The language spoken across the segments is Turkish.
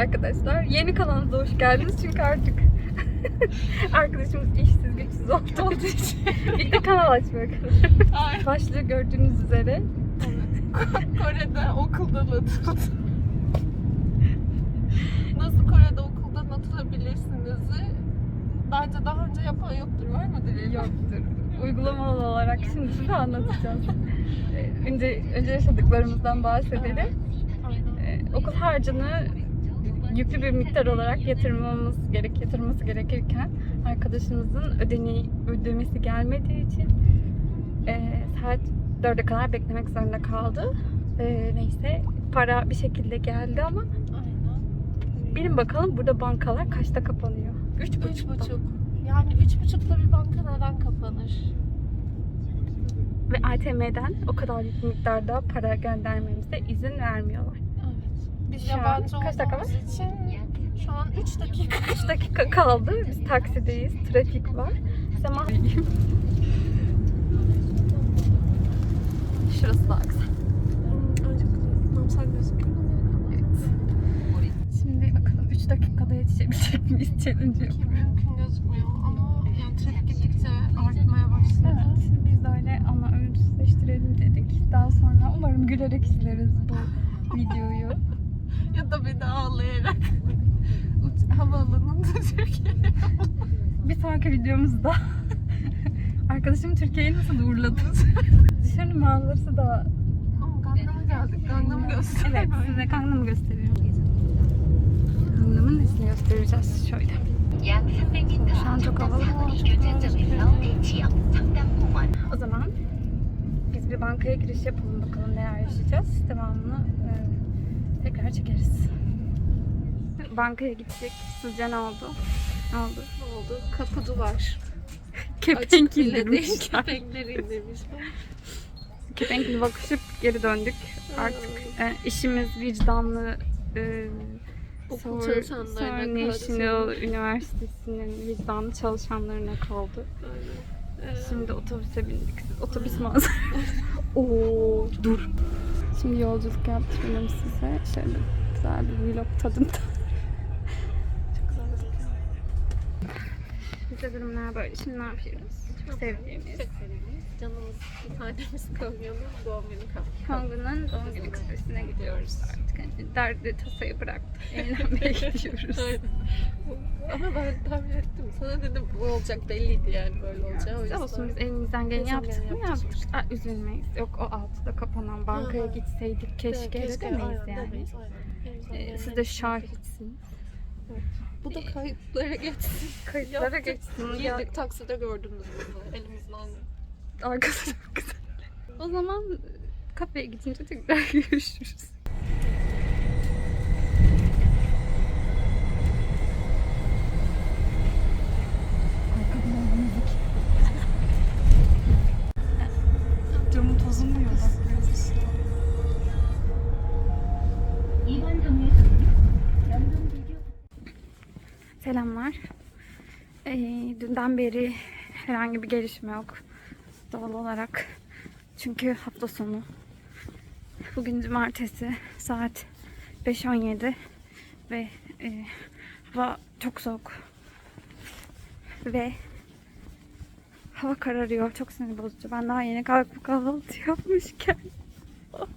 arkadaşlar. Yeni kanalımıza hoş geldiniz çünkü artık arkadaşımız işsiz güçsüz olduğu için bir de kanal açmaya karar Başlığı gördüğünüz üzere Kore'de okuldan atıldı. Nasıl Kore'de okuldan atılabilirsiniz? Bence daha önce yapan yoktur. Var mıdır? Elif? yoktur. Uygulamalı olarak şimdi size anlatacağız. Ee, Önce, önce yaşadıklarımızdan bahsedelim. Ee, okul harcını yüklü bir miktar olarak yatırmamız gerek yatırması gerekirken arkadaşımızın ödeni ödemesi gelmediği için e, saat 4'e kadar beklemek zorunda kaldı. E, neyse para bir şekilde geldi ama Aynen. bilin bakalım burada bankalar kaçta kapanıyor? Üç Üç buçukta. buçuk. Yani üç buçukta bir banka neden kapanır? Ve ATM'den o kadar büyük miktarda para göndermemize izin vermiyorlar. Biz Şu an yabancı kaç dakika olduğumuz için şu an 3 dakika. 3 dakika kaldı. Biz taksideyiz. Trafik var. Sema Şurası sen gözüküyor. Evet. Şimdi bakalım 3 dakikada yetişebilecek miyiz challenge Ki mümkün gözükmüyor ama yani trafik gittikçe artmaya başladı. Evet, biz de öyle ama ölümsüzleştirelim dedik. Daha sonra umarım gülerek izleriz bu videoyu ya da beni ağlayarak havaalanında Türkiye'ye Bir sonraki videomuzda arkadaşım Türkiye'yi nasıl uğurladı? Dışarının manzarası da Gangnam geldik. Gangnam gösteriyor. Evet, size Gangnam'ı gösteriyorum. Gangnam'ın nesini göstereceğiz şöyle. Şu an çok havalı. O zaman biz bir bankaya giriş yapalım bakalım neler yaşayacağız. Devamını e, tekrar çekeriz. Bankaya gidecek. Sizce ne oldu? Ne oldu? Ne oldu? Kapı duvar. Kepenk bile değil. indirmişler. Kepenkler indirmişler. Kepenkli bakışıp geri döndük. Artık e, işimiz vicdanlı e, Okul çalışanlarına National. Üniversitesi'nin vicdanlı çalışanlarına kaldı. Aynen. Ee, Şimdi otobüse bindik. Otobüs manzarası. Oo dur. Şimdi yolculuk yaptırıyorum size. Şöyle güzel bir vlog tadında. çok güzel gözüküyor. Bize durumlar böyle. Şimdi ne yapıyoruz? Çok sevdiğimiz. Çok sevdiğimiz. Canımız bir tanemiz kamyonun doğum günü kamyonu. Konga'nın doğum günü kafesine gidiyoruz artık. Hani derdi tasayı bıraktık. Eğlenmeye gidiyoruz. Ama ben tahmin ettim. Sana dedim bu olacak belliydi yani böyle olacağı. Yüzden. Olsun biz elimizden geleni yaptık mı yaptık. Aa, üzülmeyiz. Yok o altıda kapanan bankaya Ha. gitseydik keşke, Evet, demeyiz yani. demeyiz, aynen. Ee, siz de şahitsiniz. Bu da kayıtlara geçsin. Kayıtlara Yaptık. geçsin. Ya, Girdik takside gördünüz bunu. Elimizden. arkası çok güzel. O zaman kafeye gidince tekrar görüşürüz. Selamlar. Ee, dünden beri herhangi bir gelişme yok. Doğal olarak. Çünkü hafta sonu. Bugün cumartesi saat 5.17 ve e, hava çok soğuk. Ve hava kararıyor. Çok sinir bozucu. Ben daha yeni kalkıp kahvaltı yapmışken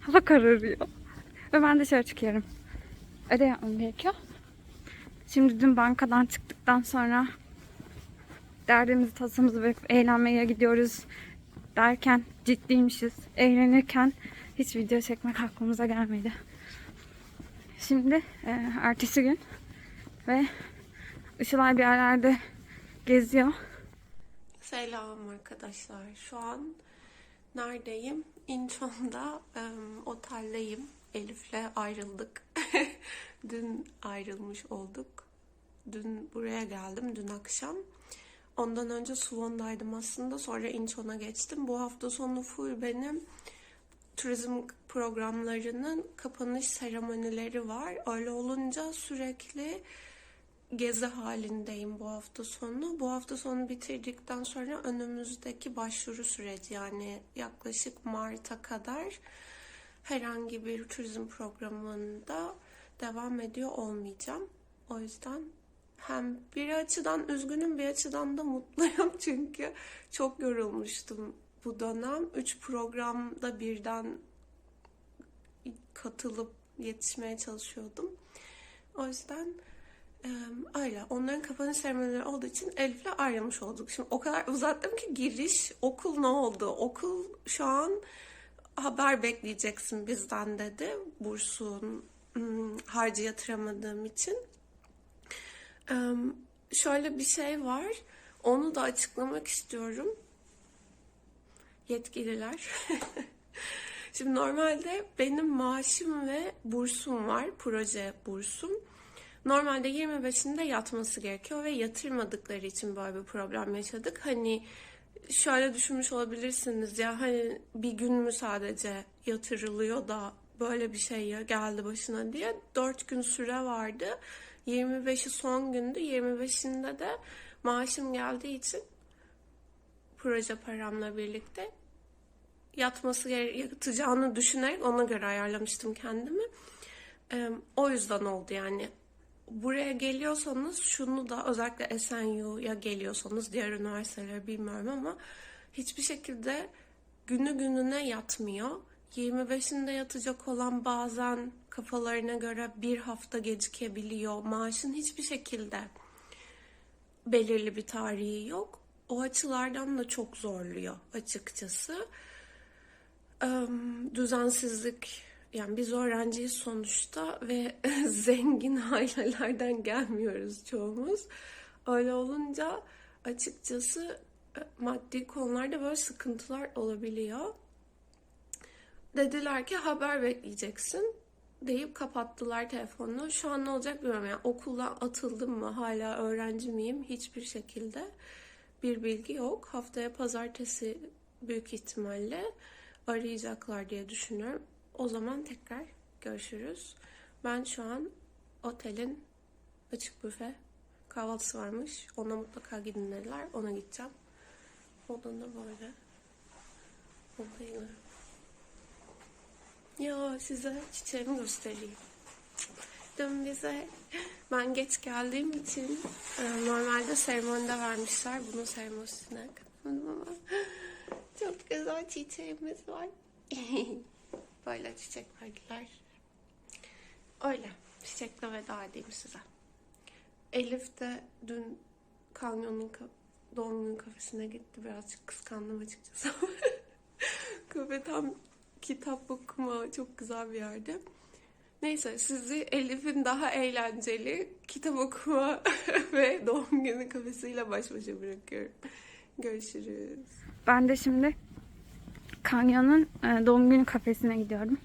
hava kararıyor. Ve ben dışarı çıkıyorum. Öde yapmam gerekiyor. Şimdi dün bankadan çıktıktan sonra derdimizi tasamızı bırakıp eğlenmeye gidiyoruz derken ciddiymişiz. Eğlenirken hiç video çekmek aklımıza gelmedi. Şimdi e, ertesi gün ve Işılay bir yerlerde geziyor. Selam arkadaşlar. Şu an neredeyim? İnçon'da em, oteldeyim. Elif'le ayrıldık. Dün ayrılmış olduk. Dün buraya geldim, dün akşam. Ondan önce Suwon'daydım aslında. Sonra İnçon'a geçtim. Bu hafta sonu full benim turizm programlarının kapanış seremonileri var. Öyle olunca sürekli gezi halindeyim bu hafta sonu. Bu hafta sonu bitirdikten sonra önümüzdeki başvuru süreci yani yaklaşık Mart'a kadar herhangi bir turizm programında devam ediyor olmayacağım. O yüzden hem bir açıdan üzgünüm bir açıdan da mutluyum çünkü çok yorulmuştum bu dönem. Üç programda birden katılıp yetişmeye çalışıyordum. O yüzden e, öyle. Onların kapanış seremonileri olduğu için Elif'le ayrılmış olduk. Şimdi o kadar uzattım ki giriş okul ne oldu? Okul şu an haber bekleyeceksin bizden dedi. Bursun hmm, harcı yatıramadığım için. Şöyle bir şey var. Onu da açıklamak istiyorum. Yetkililer. Şimdi normalde benim maaşım ve bursum var. Proje bursum. Normalde 25'inde yatması gerekiyor ve yatırmadıkları için böyle bir problem yaşadık. Hani şöyle düşünmüş olabilirsiniz ya hani bir gün mü sadece yatırılıyor da böyle bir şey ya geldi başına diye. 4 gün süre vardı. 25'i son gündü. 25'inde de maaşım geldiği için proje paramla birlikte yatması yatacağını düşünerek ona göre ayarlamıştım kendimi. O yüzden oldu yani. Buraya geliyorsanız şunu da özellikle SNU'ya geliyorsanız diğer üniversiteleri bilmiyorum ama hiçbir şekilde günü gününe yatmıyor. 25'inde yatacak olan bazen kafalarına göre bir hafta gecikebiliyor. Maaşın hiçbir şekilde belirli bir tarihi yok. O açılardan da çok zorluyor açıkçası. Düzensizlik yani biz öğrenciyiz sonuçta ve zengin ailelerden gelmiyoruz çoğumuz. Öyle olunca açıkçası e, maddi konularda böyle sıkıntılar olabiliyor. Dediler ki haber bekleyeceksin deyip kapattılar telefonunu. Şu an ne olacak bilmiyorum. Yani okuldan atıldım mı hala öğrenci miyim hiçbir şekilde bir bilgi yok. Haftaya pazartesi büyük ihtimalle arayacaklar diye düşünüyorum. O zaman tekrar görüşürüz. Ben şu an otelin açık büfe kahvaltısı varmış. Ona mutlaka gidin dediler. Ona gideceğim. Odanda böyle. Odayla. Ya size çiçeğimi göstereyim. Dün bize ben geç geldiğim için e, normalde seremonide vermişler. Bunun seremonisine katılmadım ama çok güzel çiçeğimiz var. Böyle çiçek verdiler. Öyle. Çiçekle veda edeyim size. Elif de dün Kanyon'un ka- doğum günü kafesine gitti. Birazcık kıskandım açıkçası. Kafe tam kitap okuma çok güzel bir yerde. Neyse sizi Elif'in daha eğlenceli kitap okuma ve doğum günü kafesiyle baş başa bırakıyorum. Görüşürüz. Ben de şimdi Kanyon'un e, doğum günü kafesine gidiyorum.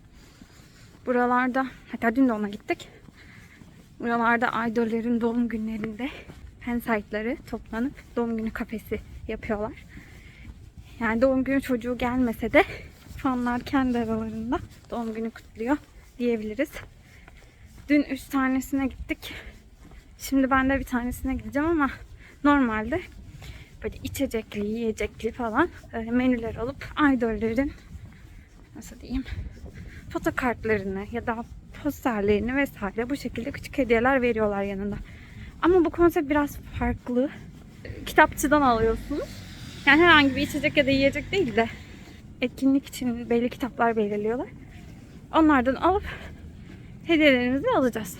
Buralarda, hatta dün de ona gittik. Buralarda idollerin doğum günlerinde fan site'ları toplanıp doğum günü kafesi yapıyorlar. Yani doğum günü çocuğu gelmese de fanlar kendi aralarında doğum günü kutluyor diyebiliriz. Dün üç tanesine gittik. Şimdi ben de bir tanesine gideceğim ama normalde böyle içecekli, yiyecekli falan e, menüler alıp idollerin nasıl diyeyim fotokartlarını ya da posterlerini vesaire bu şekilde küçük hediyeler veriyorlar yanında. Ama bu konsept biraz farklı. Kitapçıdan alıyorsunuz. Yani herhangi bir içecek ya da yiyecek değil de etkinlik için belli kitaplar belirliyorlar. Onlardan alıp hediyelerimizi alacağız.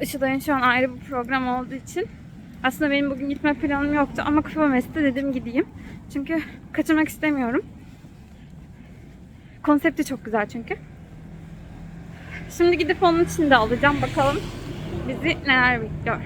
Işılay'ın şu an ayrı bir program olduğu için aslında benim bugün gitme planım yoktu ama Kupa Mesut'a dedim gideyim. Çünkü kaçırmak istemiyorum. Konsepti çok güzel çünkü. Şimdi gidip onun için de alacağım. Bakalım bizi neler bekliyor.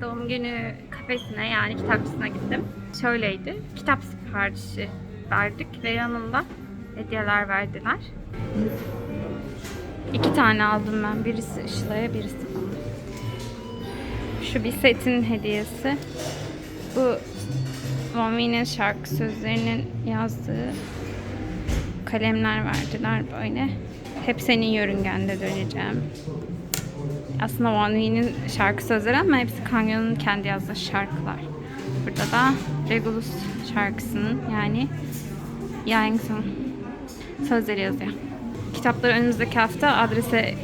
Doğum günü kafesine yani kitapçısına gittim. Şöyleydi, kitap siparişi verdik ve yanında hediyeler verdiler. İki tane aldım ben. Birisi Işıla'ya, birisi bana. Şu bir setin hediyesi. Bu Mami'nin şarkı sözlerinin yazdığı kalemler verdiler böyle. Hep senin yörüngende döneceğim. Aslında Mami'nin şarkı sözleri ama hepsi Kanyon'un kendi yazdığı şarkılar. Burada da Regulus şarkısının yani Yangsın sözleri yazıyor. Kitapları önümüzdeki hafta adrese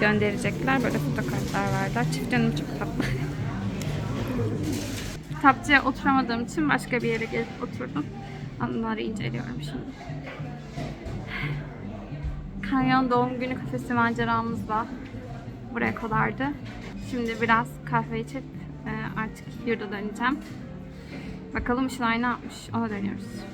gönderecekler. Böyle fotokartlar verdiler. Çift yanım çok tatlı. Kitapçıya oturamadığım için başka bir yere gelip oturdum. Onları inceliyorum şimdi. Kanyon doğum günü kafesi maceramız da buraya kadardı. Şimdi biraz kahve içip e, artık yurda döneceğim. Bakalım Işılay ne yapmış? Ona dönüyoruz.